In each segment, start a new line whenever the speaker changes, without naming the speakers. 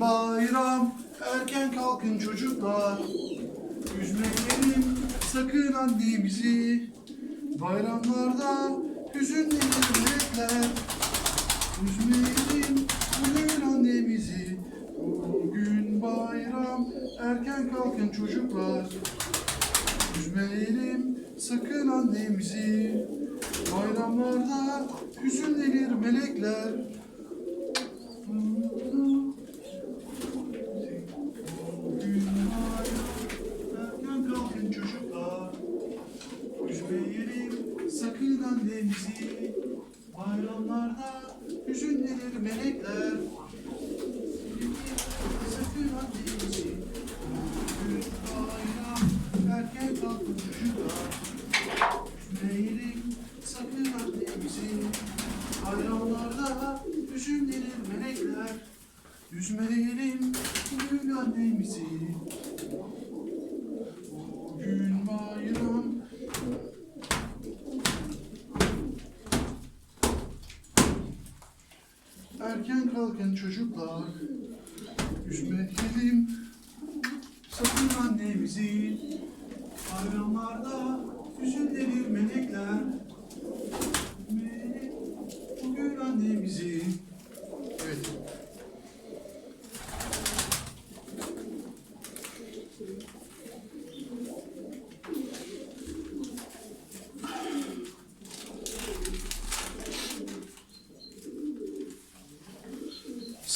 bayram. Erken kalkın çocuklar. Üzmeyelim sakın annemizi Bayramlarda hüzünlenir melekler Üzmeyelim bugün annemizi Bugün bayram. Erken kalkın çocuklar. Üzmeyelim sakın annemizi Bayramlarda hüzünlenir melekler Bugün bayram erken kalkın çocuklar Üzmeyelim sakın annemizi Bayramlarda hüzünlenir melekler Sakın annemizi Bugün bayram erken kalkın çocuklar Üzmeyelim sakın annemizi Bayramlarda hüzünlenir melekler Üzmeyelim bugün annemizi Bugün bayram Erken kalkın çocuklar Üzmeyelim sakın annemizi Bayramlarda hüzünlenir melekler Üzmeyelim bugün annemizi Evet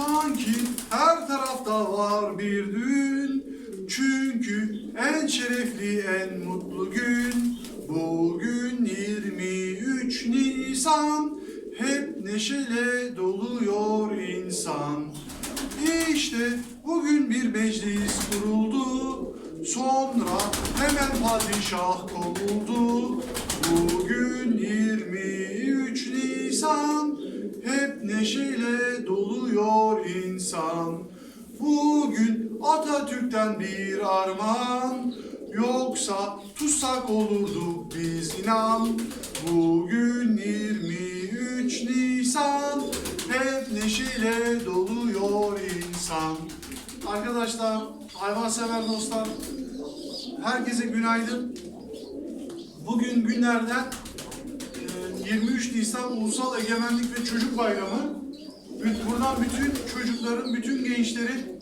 Sanki her tarafta var bir düğün Çünkü en şerefli en mutlu gün. Bugün 23 Nisan. Hep neşeyle doluyor insan. İşte bugün bir meclis kuruldu. Sonra hemen padişah kovuldu. Bugün 23 Nisan. Hep neşeyle doluyor insan. Bugün Atatürk'ten bir armağan, yoksa tutsak olurduk biz inan. Bugün 23 Nisan, hep neşeyle doluyor insan. Arkadaşlar, hayvansever dostlar, herkese günaydın. Bugün günlerden ee, 23 Nisan Ulusal Egemenlik ve Çocuk Bayramı. Buradan bütün çocukların, bütün gençlerin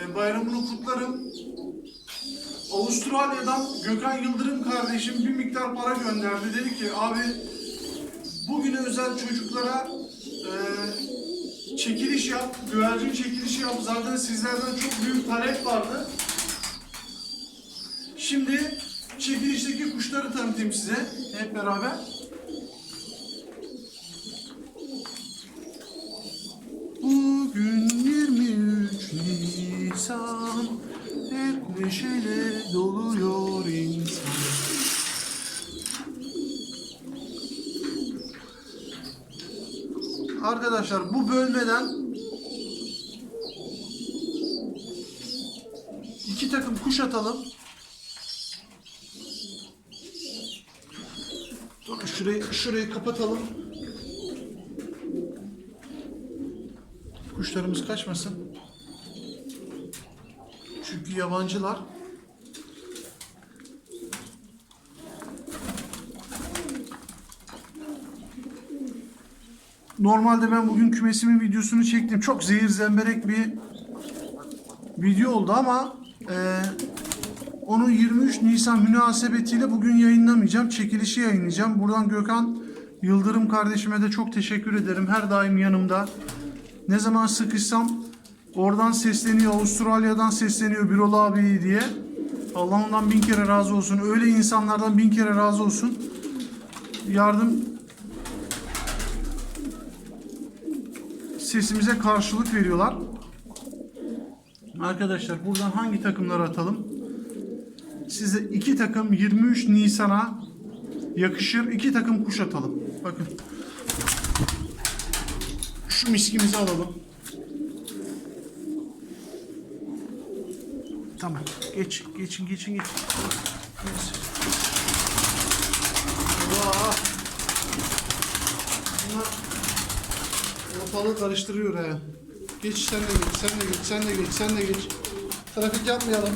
e, bayramını kutlarım. Avustralya'dan Gökhan Yıldırım kardeşim bir miktar para gönderdi. Dedi ki abi bugüne özel çocuklara e, çekiliş yap, güvercin çekilişi yap. Zaten sizlerden çok büyük talep vardı. Şimdi çekilişteki kuşları tanıtayım size hep beraber. Bugün 23 Nisan Hep neşeyle doluyor insan Arkadaşlar bu bölmeden iki takım kuş atalım. Dur şurayı şurayı kapatalım. Kuşlarımız kaçmasın. Çünkü yabancılar. Normalde ben bugün kümesimin videosunu çektim. Çok zehir zemberek bir video oldu ama e, onu 23 Nisan münasebetiyle bugün yayınlamayacağım. Çekilişi yayınlayacağım. Buradan Gökhan Yıldırım kardeşime de çok teşekkür ederim. Her daim yanımda. Ne zaman sıkışsam oradan sesleniyor. Avustralya'dan sesleniyor Birol abi diye. Allah ondan bin kere razı olsun. Öyle insanlardan bin kere razı olsun. Yardım sesimize karşılık veriyorlar. Arkadaşlar buradan hangi takımları atalım? Size iki takım 23 Nisan'a yakışır iki takım kuş atalım. Bakın. Şu miskimizi alalım. Tamam. Geç, geçin, geçin, geçin. Geç. Allah. Bunlar ortalığı karıştırıyor ha. Geç sen de geç, sen de geç, sen de geç, sen de geç. Trafik yapmayalım.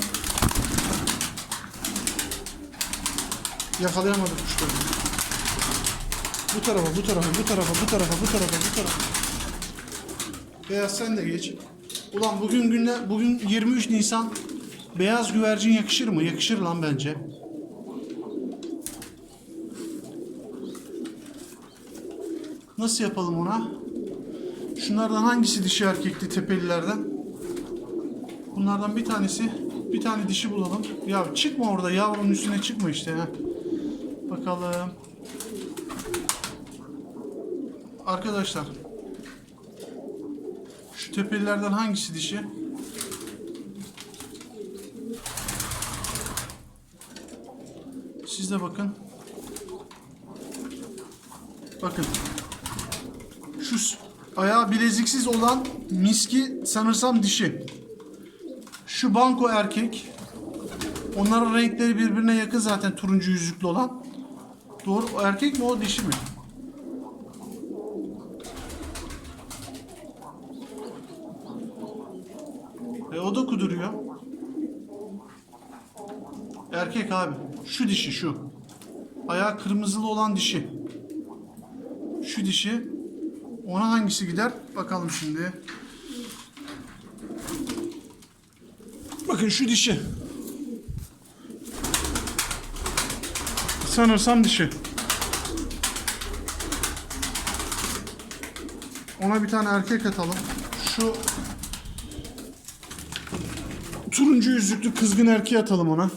Yakalayamadık kuşları. Bu tarafa, bu tarafa, bu tarafa, bu tarafa, bu tarafa, bu tarafa. Beyaz sen de geç. Ulan bugün günler, bugün 23 Nisan. Beyaz güvercin yakışır mı? Yakışır lan bence. Nasıl yapalım ona? Şunlardan hangisi dişi erkekli tepelilerden? Bunlardan bir tanesi, bir tane dişi bulalım. Ya çıkma orada yavrunun üstüne çıkma işte ha. Bakalım. Arkadaşlar. Şu tepelilerden hangisi dişi? Siz de bakın. Bakın. Şu ayağı bileziksiz olan miski sanırsam dişi. Şu banko erkek. Onların renkleri birbirine yakın zaten turuncu yüzüklü olan. Doğru erkek mi o dişi mi? E o da kuduruyor. Erkek abi. Şu dişi şu. Ayağı kırmızılı olan dişi. Şu dişi. Ona hangisi gider? Bakalım şimdi. Bakın şu dişi. Sanırsam dişi. Ona bir tane erkek atalım. Şu turuncu yüzüklü kızgın erkeği atalım ona.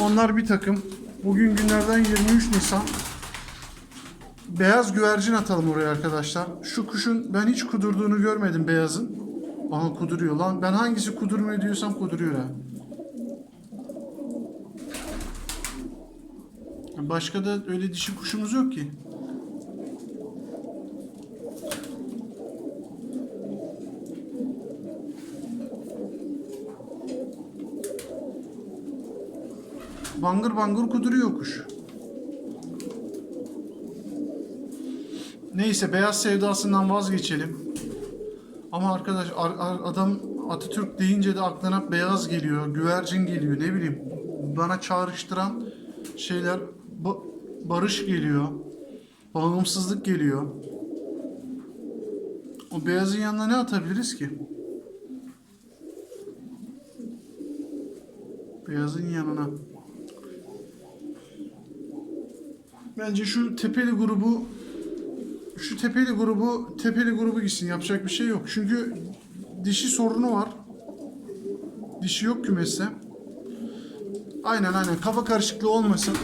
Onlar bir takım. Bugün günlerden 23 Nisan. Beyaz güvercin atalım oraya arkadaşlar. Şu kuşun ben hiç kudurduğunu görmedim beyazın. Aha kuduruyor lan. Ben hangisi kudurmuyor diyorsam kuduruyor ha. Başka da öyle dişi kuşumuz yok ki. Bangır bangır kuduruyor kuş. Neyse beyaz sevdasından vazgeçelim. Ama arkadaş ar- ar- adam Atatürk deyince de aklına beyaz geliyor, güvercin geliyor, ne bileyim. Bana çağrıştıran şeyler ba- barış geliyor, bağımsızlık geliyor. O beyazın yanına ne atabiliriz ki? Beyazın yanına. Bence şu tepeli grubu şu tepeli grubu tepeli grubu gitsin yapacak bir şey yok. Çünkü dişi sorunu var. Dişi yok kümeste. Aynen aynen kafa karışıklığı olmasın.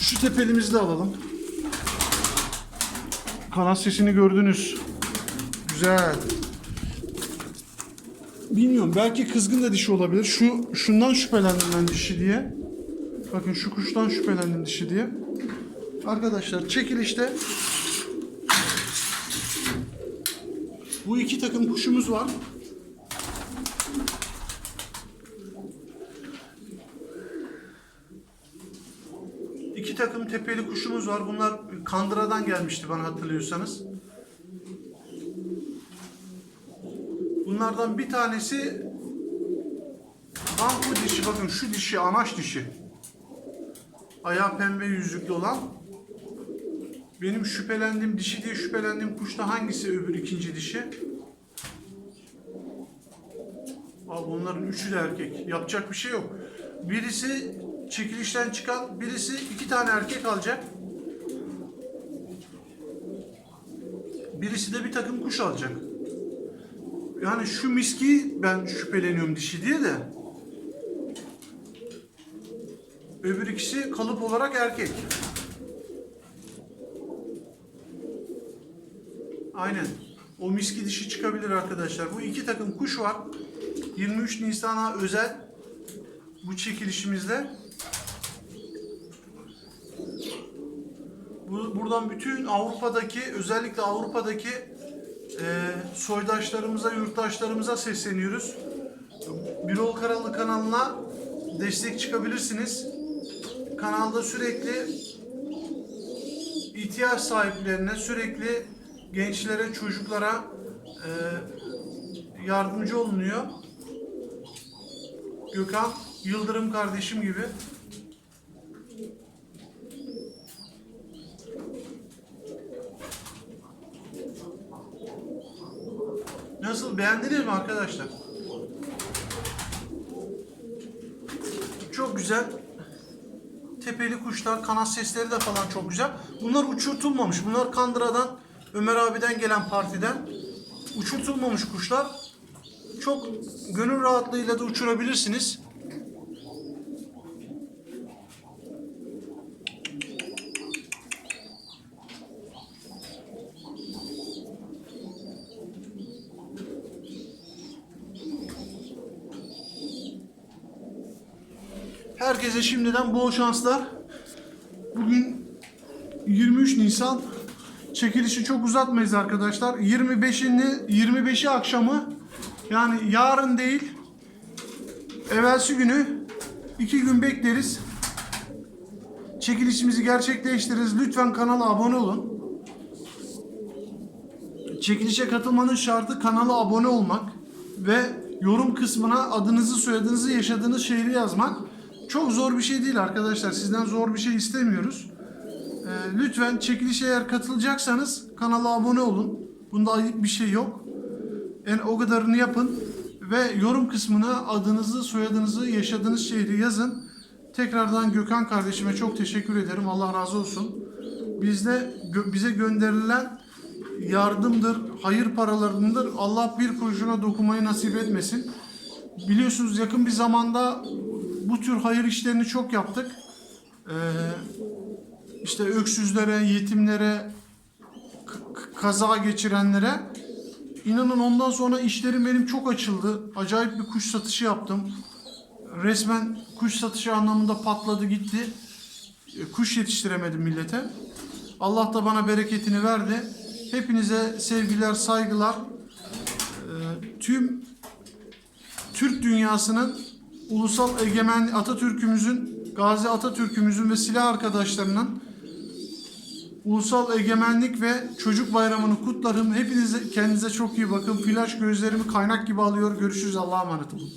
Şu tepelimizi de alalım. Kanat sesini gördünüz. Güzel. Bilmiyorum belki kızgın da dişi olabilir. Şu şundan şüphelendim ben dişi diye. Bakın şu kuştan şüphelendim dişi diye. Arkadaşlar çekilişte bu iki takım kuşumuz var. İki takım tepeli kuşumuz var. Bunlar Kandıra'dan gelmişti bana hatırlıyorsanız. Bunlardan bir tanesi banko dişi. Bakın şu dişi anaç dişi. Ayağı pembe yüzüklü olan. Benim şüphelendiğim dişi diye şüphelendiğim kuşta hangisi öbür ikinci dişi? Abi bunların üçü de erkek. Yapacak bir şey yok. Birisi çekilişten çıkan, birisi iki tane erkek alacak. Birisi de bir takım kuş alacak. Yani şu miski ben şüpheleniyorum dişi diye de. Öbür ikisi kalıp olarak erkek. Aynen. O miski dişi çıkabilir arkadaşlar. Bu iki takım kuş var. 23 Nisan'a özel bu çekilişimizde. Bu, buradan bütün Avrupa'daki özellikle Avrupa'daki e, soydaşlarımıza, yurttaşlarımıza sesleniyoruz. Birol Karalı kanalına destek çıkabilirsiniz. Kanalda sürekli ihtiyaç sahiplerine, sürekli gençlere, çocuklara e, yardımcı olunuyor. Gökhan Yıldırım kardeşim gibi. Nasıl beğendiniz mi arkadaşlar? Çok güzel. Tepeli kuşlar, kanat sesleri de falan çok güzel. Bunlar uçurtulmamış. Bunlar Kandıra'dan, Ömer abiden gelen partiden uçurtulmamış kuşlar. Çok gönül rahatlığıyla da uçurabilirsiniz. Herkese şimdiden bol şanslar. Bugün 23 Nisan. Çekilişi çok uzatmayız arkadaşlar. 25'ini 25'i akşamı yani yarın değil evvelsi günü iki gün bekleriz. Çekilişimizi gerçekleştiririz. Lütfen kanala abone olun. Çekilişe katılmanın şartı kanala abone olmak ve yorum kısmına adınızı, soyadınızı, yaşadığınız şehri yazmak. Çok zor bir şey değil arkadaşlar. Sizden zor bir şey istemiyoruz. Ee, lütfen çekilişe eğer katılacaksanız kanala abone olun. Bunda ayıp bir şey yok. Yani o kadarını yapın ve yorum kısmına adınızı, soyadınızı, yaşadığınız şehri yazın. Tekrardan Gökhan kardeşime çok teşekkür ederim. Allah razı olsun. Bizde gö- bize gönderilen yardımdır, hayır paralarındır. Allah bir kuruşuna dokunmayı nasip etmesin. Biliyorsunuz yakın bir zamanda bu tür hayır işlerini çok yaptık. Ee, işte öksüzlere, yetimlere, kaza geçirenlere. İnanın ondan sonra işlerim benim çok açıldı. Acayip bir kuş satışı yaptım. Resmen kuş satışı anlamında patladı gitti. E, Kuş yetiştiremedim millete. Allah da bana bereketini verdi. Hepinize sevgiler, saygılar. Ee, tüm Türk dünyasının ulusal egemen Atatürk'ümüzün, Gazi Atatürk'ümüzün ve silah arkadaşlarının ulusal egemenlik ve çocuk bayramını kutlarım. Hepinize kendinize çok iyi bakın. Flash gözlerimi kaynak gibi alıyor. Görüşürüz. Allah'a emanet olun.